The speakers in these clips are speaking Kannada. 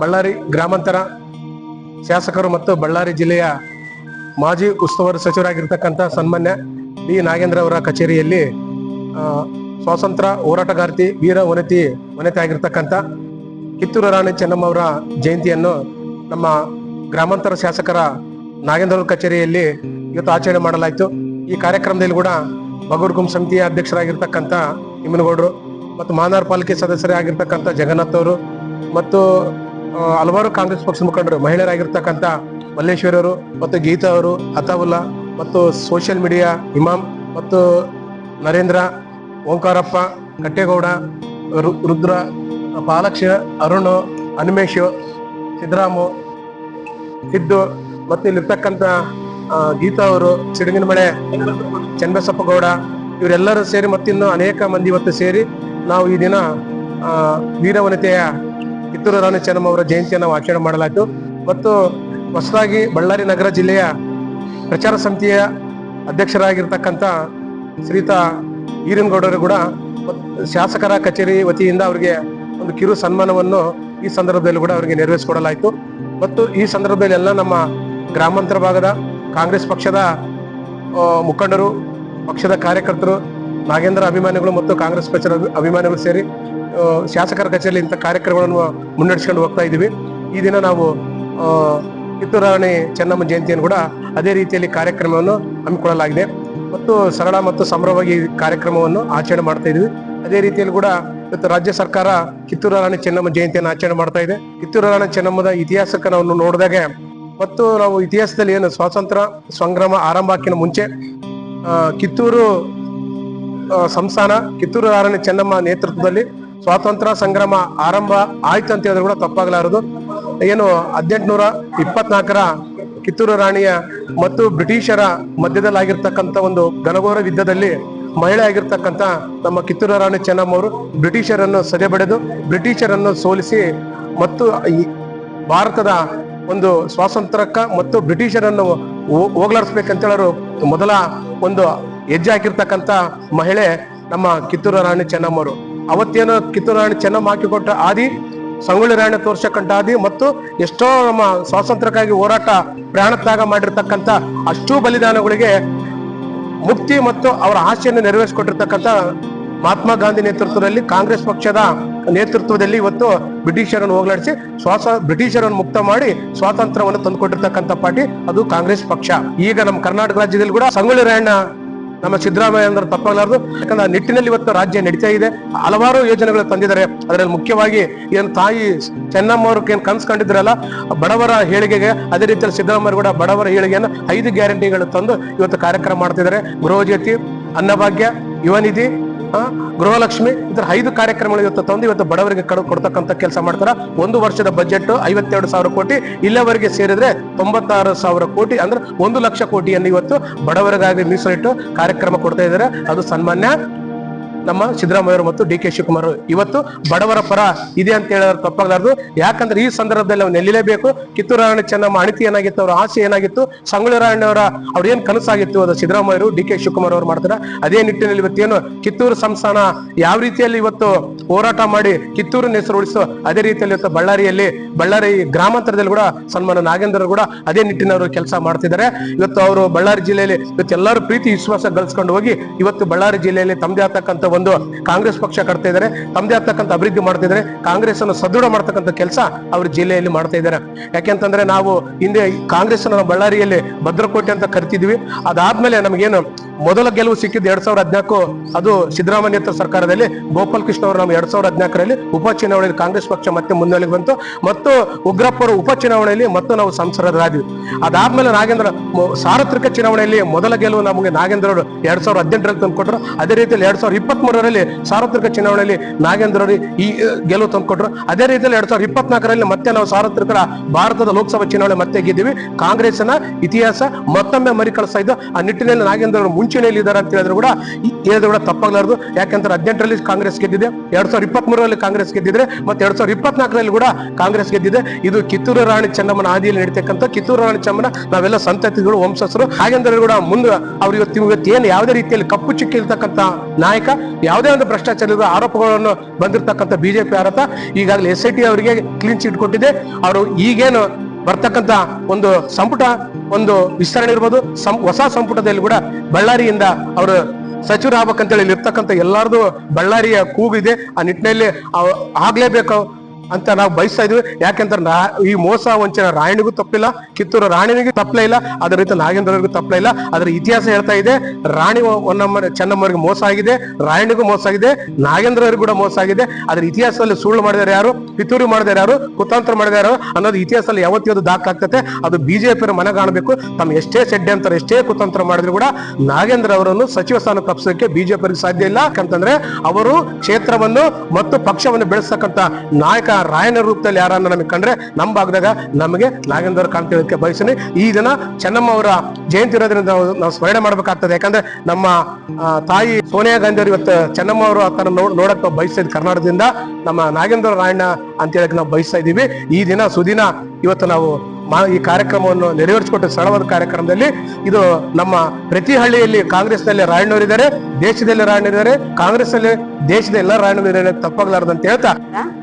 ಬಳ್ಳಾರಿ ಗ್ರಾಮಾಂತರ ಶಾಸಕರು ಮತ್ತು ಬಳ್ಳಾರಿ ಜಿಲ್ಲೆಯ ಮಾಜಿ ಉಸ್ತುವಾರಿ ಸಚಿವರಾಗಿರ್ತಕ್ಕಂಥ ಸನ್ಮಾನ್ಯ ಬಿ ನಾಗೇಂದ್ರ ಅವರ ಕಚೇರಿಯಲ್ಲಿ ಸ್ವಾತಂತ್ರ್ಯ ಹೋರಾಟಗಾರ್ತಿ ವೀರ ವನತಿ, ವನಿತೆ ಆಗಿರ್ತಕ್ಕಂಥ ಕಿತ್ತೂರು ರಾಣಿ ಚೆನ್ನಮ್ಮ ಅವರ ಜಯಂತಿಯನ್ನು ನಮ್ಮ ಗ್ರಾಮಾಂತರ ಶಾಸಕರ ನಾಗೇಂದ್ರ ಅವರ ಕಚೇರಿಯಲ್ಲಿ ಇವತ್ತು ಆಚರಣೆ ಮಾಡಲಾಯಿತು. ಈ ಕಾರ್ಯಕ್ರಮದಲ್ಲಿ ಕೂಡ ಬಗೂರ್ಗುಂ ಸಮಿತಿಯ ಅಧ್ಯಕ್ಷರಾಗಿರ್ತಕ್ಕಂಥ ಇಮ್ಮನಗೌಡರು ಮತ್ತು ಮಾನಾರ್ ಪಾಲಿಕೆ ಸದಸ್ಯರೇ ಆಗಿರ್ತಕ್ಕಂಥ ಜಗನ್ನಾಥ್ ಅವರು ಮತ್ತು ಹಲವಾರು ಕಾಂಗ್ರೆಸ್ ಪಕ್ಷ ಮುಖಂಡರು, ಮಹಿಳೆಯರಾಗಿರ್ತಕ್ಕಂಥ ಮಲ್ಲೇಶ್ವರರು ಮತ್ತು ಗೀತಾ ಅವರು, ಅತಾವುಲ್ಲಾ ಮತ್ತು ಸೋಷಿಯಲ್ ಮೀಡಿಯಾ ಇಮಾಮ್ ಮತ್ತು ನರೇಂದ್ರ, ಓಂಕಾರಪ್ಪ, ಕಟ್ಟೇಗೌಡ ರುದ್ರ ಪಾಲಕ್ಷ ಅರುಣ್, ಹನುಮೇಶ್, ಸಿದ್ದರಾಮು, ಸಿದ್ದು ಮತ್ತು ಇಲ್ಲಿರ್ತಕ್ಕಂಥ ಗೀತಾ ಅವರು ಸಿಡಗಿನಮಳೆ ಚನ್ನಬಸಪ್ಪ ಗೌಡ ಇವರೆಲ್ಲರೂ ಸೇರಿ ಮತ್ತಿನ್ನು ಅನೇಕ ಮಂದಿ ಇವತ್ತು ಸೇರಿ ನಾವು ಈ ದಿನ ವೀರವನಿತೆಯ ಕಿತ್ತೂರು ರಾಣಿ ಚೆನ್ನಮ್ಮ ಅವರ ಜಯಂತಿಯನ್ನು ಆಚರಣೆ ಮಾಡಲಾಯಿತು. ಮತ್ತು ಹೊಸದಾಗಿ ಬಳ್ಳಾರಿ ನಗರ ಜಿಲ್ಲೆಯ ಪ್ರಚಾರ ಸಮಿತಿಯ ಅಧ್ಯಕ್ಷರಾಗಿರ್ತಕ್ಕಂಥ ಶ್ರೀತ ಈರನಗೌಡರು ಕೂಡ ಶಾಸಕರ ಕಚೇರಿ ವತಿಯಿಂದ ಅವರಿಗೆ ಒಂದು ಕಿರು ಸನ್ಮಾನವನ್ನು ಈ ಸಂದರ್ಭದಲ್ಲಿ ಕೂಡ ಅವರಿಗೆ ನೆರವೇರಿಸಿಕೊಡಲಾಯಿತು. ಮತ್ತು ಈ ಸಂದರ್ಭದಲ್ಲಿ ಎಲ್ಲ ನಮ್ಮ ಗ್ರಾಮಾಂತರ ಭಾಗದ ಕಾಂಗ್ರೆಸ್ ಪಕ್ಷದ ಮುಖಂಡರು, ಪಕ್ಷದ ಕಾರ್ಯಕರ್ತರು ನಾಗೇಂದ್ರ ಅಭಿಮಾನಿಗಳು ಮತ್ತು ಕಾಂಗ್ರೆಸ್ ಪಕ್ಷದ ಅಭಿ- ಅಭಿಮಾನಿಗಳು ಸೇರಿ ಶಾಸಕರ ಕಚೇರಿಯಲ್ಲಿ ಇಂಥ ಕಾರ್ಯಕ್ರಮಗಳನ್ನು ಮುನ್ನಡೆಸ್ಕೊಂಡು ಹೋಗ್ತಾ ಇದ್ದೀವಿ. ಈ ದಿನ ನಾವು ಕಿತ್ತೂರಾಣಿ ಕಿತ್ತೂರು ರಾಣಿ ಚೆನ್ನಮ್ಮ ಜಯಂತಿಯನ್ನು ಕೂಡ ಅದೇ ರೀತಿಯಲ್ಲಿ ಕಾರ್ಯಕ್ರಮವನ್ನು ಹಮ್ಮಿಕೊಳ್ಳಲಾಗಿದೆ. ಮತ್ತು ಸರಳ ಮತ್ತು ಸಂಭ್ರಮವಾಗಿ ಕಾರ್ಯಕ್ರಮವನ್ನು ಆಚರಣೆ ಮಾಡ್ತಾ ಇದ್ದೀವಿ. ಅದೇ ರೀತಿಯಲ್ಲಿ ಕೂಡ ಇವತ್ತು ರಾಜ್ಯ ಸರ್ಕಾರ ಕಿತ್ತೂರು ರಾಣಿ ಚೆನ್ನಮ್ಮ ಜಯಂತಿಯನ್ನು ಆಚರಣೆ ಮಾಡ್ತಾ ಇದೆ. ಕಿತ್ತೂರು ರಾಣಿ ಚೆನ್ನಮ್ಮದ ಇತಿಹಾಸಕ್ಕೆ ನಾವು ನೋಡಿದಾಗ, ಮತ್ತು ನಾವು ಇತಿಹಾಸದಲ್ಲಿ ಏನು ಸ್ವಾತಂತ್ರ್ಯ ಸಂಗ್ರಾಮ ಆರಂಭಕ್ಕಿಂತ ಮುಂಚೆ ಕಿತ್ತೂರು ಸಂಸ್ಥಾನ ಕಿತ್ತೂರು ರಾಣಿ ಚೆನ್ನಮ್ಮ ನೇತೃತ್ವದಲ್ಲಿ ಸ್ವಾತಂತ್ರ್ಯ ಸಂಗ್ರಾಮ ಆರಂಭ ಆಯ್ತು ಅಂತ ಹೇಳಿದ್ರು ಕೂಡ ತಪ್ಪಾಗಲಾರದು. ಏನು ಹದಿನೆಂಟುನೂರ ಇಪ್ಪತ್ನಾಲ್ಕರ ಕಿತ್ತೂರು ರಾಣಿಯ ಮತ್ತು ಬ್ರಿಟಿಷರ ಮಧ್ಯದಲ್ಲಿ ಆಗಿರ್ತಕ್ಕಂಥ ಒಂದು ಘನಘೋರ ಯುದ್ಧದಲ್ಲಿ ಮಹಿಳೆ ಆಗಿರ್ತಕ್ಕಂಥ ನಮ್ಮ ಕಿತ್ತೂರು ರಾಣಿ ಚೆನ್ನಮ್ಮ ಅವರು ಬ್ರಿಟಿಷರನ್ನು ಸದೆಬಡೆದು ಬ್ರಿಟಿಷರನ್ನು ಸೋಲಿಸಿ ಮತ್ತು ಭಾರತದ ಒಂದು ಸ್ವಾತಂತ್ರ್ಯಕ್ಕ ಮತ್ತು ಬ್ರಿಟಿಷರನ್ನು ಹೋಗ್ಲಾಡಿಸ್ಬೇಕಂತ ಹೇಳೋರು ಮೊದಲ ಒಂದು ಹೆಜ್ಜೆ ಹಾಕಿರ್ತಕ್ಕಂಥ ಮಹಿಳೆ ನಮ್ಮ ಕಿತ್ತೂರು ರಾಣಿ ಚೆನ್ನಮ್ಮರು ಅವತ್ತೇನು ಕಿತ್ತೂರು ರಾಣಿ ಚೆನ್ನಮ್ಮ ಹಾಕಿಕೊಟ್ಟ ಆದಿ, ಸಂಗೊಳ್ಳಿ ರಾಯಣ್ಣ ತೋರ್ಸಕ್ಕಂಥ ಆದಿ ಮತ್ತು ಎಷ್ಟೋ ನಮ್ಮ ಸ್ವಾತಂತ್ರ್ಯಕ್ಕಾಗಿ ಹೋರಾಟ, ಪ್ರಾಣ ತ್ಯಾಗ ಮಾಡಿರ್ತಕ್ಕಂಥ ಅಷ್ಟೂ ಬಲಿದಾನಗಳಿಗೆ ಮುಕ್ತಿ ಮತ್ತು ಅವರ ಆಶೆಯನ್ನು ನೆರವೇರಿಸಿಕೊಟ್ಟಿರ್ತಕ್ಕಂಥ ಮಹಾತ್ಮ ಗಾಂಧಿ ನೇತೃತ್ವದಲ್ಲಿ ಕಾಂಗ್ರೆಸ್ ಪಕ್ಷದ ನೇತೃತ್ವದಲ್ಲಿ ಇವತ್ತು ಬ್ರಿಟಿಷರನ್ನು ಹೋಗಲಾಡಿಸಿ ಸ್ವಾಸ, ಬ್ರಿಟಿಷರನ್ನು ಮುಕ್ತ ಮಾಡಿ ಸ್ವಾತಂತ್ರ್ಯವನ್ನು ತಂದುಕೊಟ್ಟಿರ್ತಕ್ಕಂಥ ಪಾರ್ಟಿ ಅದು ಕಾಂಗ್ರೆಸ್ ಪಕ್ಷ. ಈಗ ನಮ್ಮ ಕರ್ನಾಟಕ ರಾಜ್ಯದಲ್ಲಿ ಕೂಡ ಸಂಗೊಳ್ಳಿ ರಾಯಣ್ಣ ನಮ್ಮ ಸಿದ್ದರಾಮಯ್ಯ ಅಂದ್ರೆ ತಪ್ಪಾಗಲಾರದು. ಯಾಕಂದ್ರೆ ಆ ನಿಟ್ಟಿನಲ್ಲಿ ಇವತ್ತು ರಾಜ್ಯ ನಡೀತಾ ಇದೆ. ಹಲವಾರು ಯೋಜನೆಗಳು ತಂದಿದ್ದಾರೆ. ಅದರಲ್ಲಿ ಮುಖ್ಯವಾಗಿ ಏನು ತಾಯಿ ಚೆನ್ನಮ್ಮ ಏನು ಕನ್ಸು ಕಂಡಿದ್ರಲ್ಲ, ಬಡವರ ಹೇಳಿಗೆಗೆ ಅದೇ ರೀತಿಯಲ್ಲಿ ಸಿದ್ದರಾಮಯ್ಯ ಕೂಡ ಬಡವರ ಹೇಳಿಗೆಯನ್ನು ಐದು ಗ್ಯಾರಂಟಿಗಳು ತಂದು ಇವತ್ತು ಕಾರ್ಯಕ್ರಮ ಮಾಡ್ತಿದ್ದಾರೆ. ಗೃಹಜ್ಯೋತಿ, ಅನ್ನಭಾಗ್ಯ ಯುವನಿಧಿ ಗೃಹಲಕ್ಷ್ಮಿ ಇತರ ಐದು ಕಾರ್ಯಕ್ರಮಗಳು ಇವತ್ತು ತಂದು ಇವತ್ತು ಬಡವರಿಗೆ ಕಡು, ಕೊಡ್ತಕ್ಕಂಥ ಕೆಲಸ ಮಾಡ್ತಾರ. ಒಂದು ವರ್ಷದ ಬಜೆಟ್ ಐವತ್ತೆರಡು ಸಾವಿರ ಕೋಟಿ, ಇಲ್ಲಿವರೆಗೆ ಸೇರಿದ್ರೆ ತೊಂಬತ್ತಾರು ಸಾವಿರ ಕೋಟಿ, ಅಂದ್ರೆ ಒಂದು ಲಕ್ಷ ಕೋಟಿಯನ್ನು ಇವತ್ತು ಬಡವರಿಗಾಗಿ ಮೀಸಲಿಟ್ಟು ಕಾರ್ಯಕ್ರಮ ಕೊಡ್ತಾ ಇದ್ದಾರೆ ಅದು ಸನ್ಮಾನ್ಯ ನಮ್ಮ ಸಿದ್ದರಾಮಯ್ಯವರು ಮತ್ತು ಡಿ ಕೆ ಶಿವಕುಮಾರ್ ಇವತ್ತು ಬಡವರ ಪರ ಇದೆ ಅಂತ ಹೇಳಿದ್ರೆ ತಪ್ಪಾಗಲಾರದು ಯಾಕಂದ್ರೆ ಈ ಸಂದರ್ಭದಲ್ಲಿ ಅವ್ನು ನೆಲ್ಲಿಲೇಬೇಕು. ಕಿತ್ತೂರು ರಾಯಣ್ಣ ಚೆನ್ನಮ್ಮ ಅಣಿತಿ ಏನಾಗಿತ್ತು ಅವರ ಆಸೆ ಏನಾಗಿತ್ತು? ಸಂಗೊಳ್ಳಿ ರಾಯಣ್ಣವರ ಅವ್ರ ಏನ್ ಕನಸಾಗಿತ್ತು? ಅದು ಸಿದ್ದರಾಮಯ್ಯರು ಡಿ ಕೆ ಶಿವಕುಮಾರ್ ಅವರು ಮಾಡ್ತಾರೆ. ಅದೇ ನಿಟ್ಟಿನಲ್ಲಿ ಇವತ್ತೇನು ಕಿತ್ತೂರು ಸಂಸ್ಥಾನ ಯಾವ ರೀತಿಯಲ್ಲಿ ಇವತ್ತು ಹೋರಾಟ ಮಾಡಿ ಕಿತ್ತೂರಿನ ಹೆಸರು ಉಳಿಸೋ ಅದೇ ರೀತಿಯಲ್ಲಿ ಇವತ್ತು ಬಳ್ಳಾರಿಯಲ್ಲಿ, ಬಳ್ಳಾರಿ ಗ್ರಾಮಾಂತರದಲ್ಲಿ ಕೂಡ ಸನ್ಮಾನ ನಾಗೇಂದ್ರ ಕೂಡ ಅದೇ ನಿಟ್ಟಿನವರು ಕೆಲಸ ಮಾಡ್ತಿದ್ದಾರೆ. ಇವತ್ತು ಅವರು ಬಳ್ಳಾರಿ ಜಿಲ್ಲೆಯಲ್ಲಿ ಇವತ್ತು ಎಲ್ಲರೂ ಪ್ರೀತಿ, ವಿಶ್ವಾಸ ಗಳಿಸ್ಕೊಂಡು ಹೋಗಿ ಇವತ್ತು ಬಳ್ಳಾರಿ ಜಿಲ್ಲೆಯಲ್ಲಿ ತಮ್ಮದೇ ಆಗ್ತಕ್ಕಂಥ ಒಂದು ಕಾಂಗ್ರೆಸ್ ಪಕ್ಷ ಕಟ್ತಾ ಇದ್ದಾರೆ. ತಮ್ಮದೇ ಆಗ್ತಕ್ಕಂಥ ಅಭಿವೃದ್ಧಿ ಮಾಡ್ತಿದ್ದಾರೆ ಕಾಂಗ್ರೆಸ್ ಅನ್ನು ಸದೃಢ ಮಾಡ್ತಕ್ಕಂಥ ಕೆಲಸ ಅವ್ರ ಜಿಲ್ಲೆಯಲ್ಲಿ ಮಾಡ್ತಾ ಇದ್ದಾರೆ. ಯಾಕೆಂತಂದ್ರೆ ನಾವು ಹಿಂದೆ ಕಾಂಗ್ರೆಸ್ ಅನ್ನು ಬಳ್ಳಾರಿಯಲ್ಲಿ ಭದ್ರಕೋಟೆ ಅಂತ ಕರಿತಿದ್ವಿ. ಅದಾದ್ಮೇಲೆ ನಮಗೇನು ಮೊದಲ ಗೆಲುವು ಸಿಕ್ಕಿದ್ದು ಎರಡ್ ಸಾವಿರದ ಹದಿನಾಲ್ಕು ಅದು ಸಿದ್ದರಾಮಯ್ಯ ಸರ್ಕಾರದಲ್ಲಿ, ಗೋಪಾಲ್ ಕೃಷ್ಣ ಅವರು ನಮ್ಮ ಎರಡ್ ಸಾವಿರದ ಹದಿನಾಲ್ಕರಲ್ಲಿ ಉಪಚುನಾವಣೆಯಲ್ಲಿ ಕಾಂಗ್ರೆಸ್ ಪಕ್ಷ ಮತ್ತೆ ಮುನ್ನೆಲೆಗೆ ಬಂತು. ಮತ್ತು ಉಗ್ರಪ್ಪ ಅವರು ಉಪಚುನಾವಣೆಯಲ್ಲಿ ಮತ್ತು ನಾವು ಸಂಸದರಾದ್ವಿ. ಅದಾದ್ಮೇಲೆ ನಾಗೇಂದ್ರ ಸಾರ್ವತ್ರಿಕ ಚುನಾವಣೆಯಲ್ಲಿ ಮೊದಲ ಗೆಲುವು ನಮಗೆ ನಾಗೇಂದ್ರ ಅವರು ಎರಡ್ ಸಾವಿರದ ಹದಿನೆಂಟರಲ್ಲಿ ತಂದುಕೊಟ್ರು. ಅದೇ ರೀತಿಯಲ್ಲಿ ಎರಡ್ ಸಾವಿರದ ಇಪ್ಪತ್ತ್ ಮೂರರಲ್ಲಿ ಸಾರ್ವತ್ರಿಕ ಚುನಾವಣೆಯಲ್ಲಿ ನಾಗೇಂದ್ರ ಅವರು ಈ ಗೆಲುವು ತಂದುಕೊಟ್ರು. ಅದೇ ರೀತಿಯಲ್ಲಿ ಎರಡ್ ಸಾವಿರದ ಇಪ್ಪತ್ನಾಲ್ಕರಲ್ಲಿ ಮತ್ತೆ ನಾವು ಸಾರ್ವತ್ರಿಕ ಭಾರತದ ಲೋಕಸಭಾ ಚುನಾವಣೆ ಮತ್ತೆ ಗೆದ್ದೀವಿ. ಕಾಂಗ್ರೆಸ್ನ ಇತಿಹಾಸ ಮತ್ತೊಮ್ಮೆ ಮರಿಕಳಿಸ್ತಾ ಇದ್ದು, ಆ ನಿಟ್ಟಿನಲ್ಲಿ ನಾಗೇಂದ್ರ ಅವರು ಮುಂಚೂಣಿಯಲ್ಲಿ ಇದ್ದಾರೆ ಅಂತ ಹೇಳಿದ್ರು ಕೂಡ ಹೇಳಿದ್ರು ಕೂಡ ತಪ್ಪಾಗಲಾರದು. ಯಾಕಂದ್ರೆ ಹದಿನೆಂಟರಲ್ಲಿ ಕಾಂಗ್ರೆಸ್ ಗೆದ್ದಿದೆ, ಎರಡ್ ಸಾವಿರದ ಇಪ್ಪತ್ತ್ ಮೂರರಲ್ಲಿ ಕಾಂಗ್ರೆಸ್ ಗೆದ್ದಿದ್ರೆ, ಮತ್ತೆ ಎರಡ್ ಸಾವಿರದ ಇಪ್ಪತ್ನಾಲ್ಕರಲ್ಲಿ ಕೂಡ ಕಾಂಗ್ರೆಸ್ ಗೆದ್ದಿದೆ. ಇದು ಕಿತ್ತೂರು ರಾಣಿ ಚೆನ್ನಮ್ಮನ ಆದಿಯಲ್ಲಿ ನಡೀತಕ್ಕಂಥ ಕಿತ್ತೂರು ರಾಣಿ ಚೆನ್ನಮ್ಮನ ನಾವೆಲ್ಲ ಸಂತತಿಗಳು, ವಂಶಸ್ಥರು. ಹಾಗೆಂದ್ರೆ ಕೂಡ ಮುಂದೆ ಅವ್ರು ಇವತ್ತು ಇವತ್ತು ಏನು ಯಾವುದೇ ರೀತಿಯಲ್ಲಿ ಕಪ್ಪು ಚುಕ್ಕಿ ಇರ್ತಕ್ಕಂಥ ನಾಯಕ ಯಾವುದೇ ಒಂದು ಭ್ರಷ್ಟಾಚಾರದ ಆರೋಪಗಳನ್ನು ಬಂದಿರತಕ್ಕಂಥ ಬಿಜೆಪಿ ಆರತ ಈಗಾಗಲೇ ಎಸ್ ಐ ಟಿ ಅವರಿಗೆ ಕ್ಲೀನ್ ಚಿಟ್ ಕೊಟ್ಟಿದೆ. ಅವರು ಈಗೇನು ಬರ್ತಕ್ಕಂಥ ಒಂದು ಸಂಪುಟ, ಒಂದು ವಿಸ್ತರಣೆ ಇರ್ಬೋದು ಹೊಸ ಸಂಪುಟದಲ್ಲಿ ಕೂಡ ಬಳ್ಳಾರಿಯಿಂದ ಅವರು ಸಚಿವರಾಗಬೇಕಂತೇಳಿ ಹೇಳಿ ಇರ್ತಕ್ಕಂಥ ಎಲ್ಲಾರ್ದು ಬಳ್ಳಾರಿಯ ಕೂಗಿದೆ ಆ ನಿಟ್ಟಿನಲ್ಲಿ ಆಗ್ಲೇಬೇಕು. ಅಂತ ನಾವು ಬಯಸ್ತಾ ಇದೀವಿ ಯಾಕೆಂದ್ರೆ ಈ ಮೋಸ ವಂಚನೆ ರಾಯಣಿಗೂ ತಪ್ಪಿಲ್ಲ, ಕಿತ್ತೂರು ರಾಣಿನಿಗೂ ತಪ್ಪಲೇ ಇಲ್ಲ. ಅದೇ ರೀತಿ ನಾಗೇಂದ್ರವರಿಗೂ ತಪ್ಪಲೇ ಇಲ್ಲ. ಅದರ ಇತಿಹಾಸ ಹೇಳ್ತಾ ಇದೆ, ರಾಣಿ ಹೊನ್ನಮ್ಮ ಚೆನ್ನಮ್ಮರಿಗೆ ಮೋಸ ಆಗಿದೆ, ರಾಯಣಿಗೂ ಮೋಸ ಆಗಿದೆ ನಾಗೇಂದ್ರವರಿಗೂ ಕೂಡ ಮೋಸ ಆಗಿದೆ. ಅದರ ಇತಿಹಾಸದಲ್ಲಿ ಸುಳ್ಳು ಮಾಡಿದಾರೆ ಯಾರು? ಪಿತೂರಿ ಮಾಡಿದಾರೆ ಯಾರು? ಕುತಾಂತರ ಮಾಡಿದಾರೆ ಅನ್ನೋದು ಇತಿಹಾಸದಲ್ಲಿ ಯಾವತ್ತಿಯೋದು ದಾಖಲಾಗ್ತದೆ ಅದು ಬಿಜೆಪಿ ಮನಗಾಣಬೇಕು ತಮ್ಮ ಎಷ್ಟೇ ಸೆಡ್ಡೆ ಅಂತಾರೆ, ಎಷ್ಟೇ ಕುತಂತ್ರ ಮಾಡಿದ್ರು ಕೂಡ ನಾಗೇಂದ್ರ ಅವರನ್ನು ಸಚಿವ ಸ್ಥಾನ ತಪ್ಪಿಸೋಕೆ ಬಿಜೆಪಿ ಸಾಧ್ಯ ಇಲ್ಲ. ಯಾಕಂತಂದ್ರೆ ಅವರು ಕ್ಷೇತ್ರವನ್ನು ಮತ್ತು ಪಕ್ಷವನ್ನು ಬೆಳೆಸತಕ್ಕಂತ ನಾಯಕ ರಾಯನ ರೂಪದಲ್ಲಿ ಯಾರನ್ನ ನಮಗೆ ಕಂಡ್ರೆ ನಮ್ಮ ಭಾಗದಾಗ ನಮಗೆ ನಾಗೇಂದ್ರ ಕಾಂತ ಹೇಳಕ್ಕೆ ಬಯಸ್ತೀನಿ. ಈ ದಿನ ಚೆನ್ನಮ್ಮ ಅವರ ಜಯಂತಿ ಇರೋದ್ರಿಂದ ನಾವು ಸ್ಮರಣೆ ಮಾಡಬೇಕಾಗ್ತದೆ. ಯಾಕಂದ್ರೆ ನಮ್ಮ ಆ, ತಾಯಿ ಸೋನಿಯಾ ಗಾಂಧಿ ಅವರು ಇವತ್ತು ಚೆನ್ನಮ್ಮ ಅವರು ಆತನ ನೋಡ್ ನೋಡಕ್ ನಾವು ಬಯಸ್ತಾ ಕರ್ನಾಟಕದಿಂದ ನಮ್ಮ ನಾಗೇಂದ್ರ ರಾಯಣ್ಣ ಅಂತ ಹೇಳಕ್ ನಾವು ಬಯಸ್ತಾ ಇದೀವಿ ಈ ದಿನ ಸುದಿನ ಇವತ್ತು ನಾವು ಈ ಕಾರ್ಯಕ್ರಮವನ್ನು ನೆರವೇರಿಸಿಕೊಟ್ಟ ಸರಳವಾದ ಕಾರ್ಯಕ್ರಮದಲ್ಲಿ ಇದು ನಮ್ಮ ಪ್ರತಿ ಹಳ್ಳಿಯಲ್ಲಿ ಕಾಂಗ್ರೆಸ್ನಲ್ಲಿ ರಾಯಣ್ಣವರಿದ್ದಾರೆ, ದೇಶದಲ್ಲಿ ರಾಯಣ್ಣರಿದ್ದಾರೆ ಕಾಂಗ್ರೆಸ್ನಲ್ಲಿ ದೇಶದ ಎಲ್ಲ ರಾಯಣ್ಣವರಿದ್ದಾರೆ ತಪ್ಪಾಗಲಾರದು ಅಂತ ಹೇಳ್ತಾ.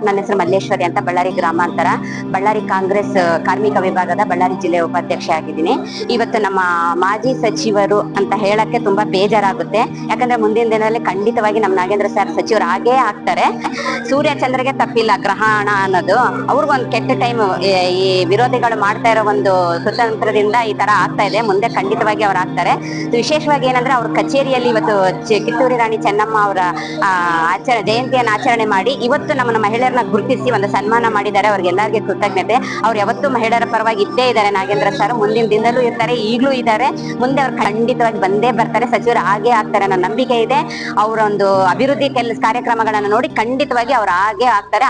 ನನ್ನ ಹೆಸರು ಮಲ್ಲೇಶ್ವರಿ ಅಂತ ಬಳ್ಳಾರಿ ಗ್ರಾಮಾಂತರ, ಬಳ್ಳಾರಿ ಕಾಂಗ್ರೆಸ್ ಕಾರ್ಮಿಕ ವಿಭಾಗದ ಬಳ್ಳಾರಿ ಜಿಲ್ಲೆ ಉಪಾಧ್ಯಕ್ಷ ಆಗಿದ್ದೀನಿ. ಇವತ್ತು ನಮ್ಮ ಮಾಜಿ ಸಚಿವರು ಅಂತ ಹೇಳಕ್ಕೆ ತುಂಬಾ ಬೇಜಾರಾಗುತ್ತೆ. ಯಾಕಂದ್ರೆ ಮುಂದಿನ ದಿನದಲ್ಲಿ ಖಂಡಿತವಾಗಿ ನಮ್ಮ ನಾಗೇಂದ್ರ ಸರ್ ಸಚಿವರು ಹಾಗೇ ಆಗ್ತಾರೆ. ಸೂರ್ಯ ಚಂದ್ರಗೆ ತಪ್ಪಿಲ್ಲ ಗ್ರಹಣ ಅನ್ನೋದು. ಅವ್ರಿಗೊಂದು ಕೆಟ್ಟ ಟೈಮ್ ಈ ವಿರೋಧಿಗಳು ಮಾಡ್ತಾ ಇರೋ ಒಂದು ಸ್ವತಂತ್ರದಿಂದ ಈ ತರ ಆಗ್ತಾ ಇದೆ. ಮುಂದೆ ಖಂಡಿತವಾಗಿ ಅವ್ರು ಆಗ್ತಾರೆ. ವಿಶೇಷವಾಗಿ ಏನಂದ್ರೆ ಅವ್ರ ಕಚೇರಿಯಲ್ಲಿ ಇವತ್ತು ಕಿತ್ತೂರಿ ರಾಣಿ ಚೆನ್ನಮ್ಮ ಅವರ ಆಚರಣೆ ಜಯಂತಿಯನ್ನು ಆಚರಣೆ ಮಾಡಿ ಇವತ್ತು ನಮ್ಮನ್ನ ಮಹಿಳೆಯರನ್ನ ಗುರುತಿಸಿ ಒಂದು ಸನ್ಮಾನ ಮಾಡಿದ್ದಾರೆ. ಅವ್ರಿಗೆಲ್ಲರಿಗೆ ಕೃತಜ್ಞತೆ. ಅವ್ರು ಯಾವತ್ತೂ ಮಹಿಳೆಯರ ಪರವಾಗಿ ಇದ್ದೇ ಇದ್ದಾರೆ ನಾಗೇಂದ್ರ ಸರ್ ಮುಂದಿನ ದಿನದಲ್ಲೂ ಇರ್ತಾರೆ, ಈಗಲೂ ಇದ್ದಾರೆ. ಮುಂದೆ ಅವ್ರು ಖಂಡಿತವಾಗಿ ಬಂದೇ ಬರ್ತಾರೆ. ಸಚಿವರು ಹಾಗೆ ಆಗ್ತಾರೆ ಅನ್ನೋ ನಂಬಿಕೆ ಇದೆ. ಅವರ ಒಂದು ಅಭಿವೃದ್ಧಿ ಕೆಲಸ ಕಾರ್ಯಕ್ರಮಗಳನ್ನು ನೋಡಿ ಖಂಡಿತವಾಗಿ ಅವ್ರು ಹಾಗೆ ಆಗ್ತಾರೆ.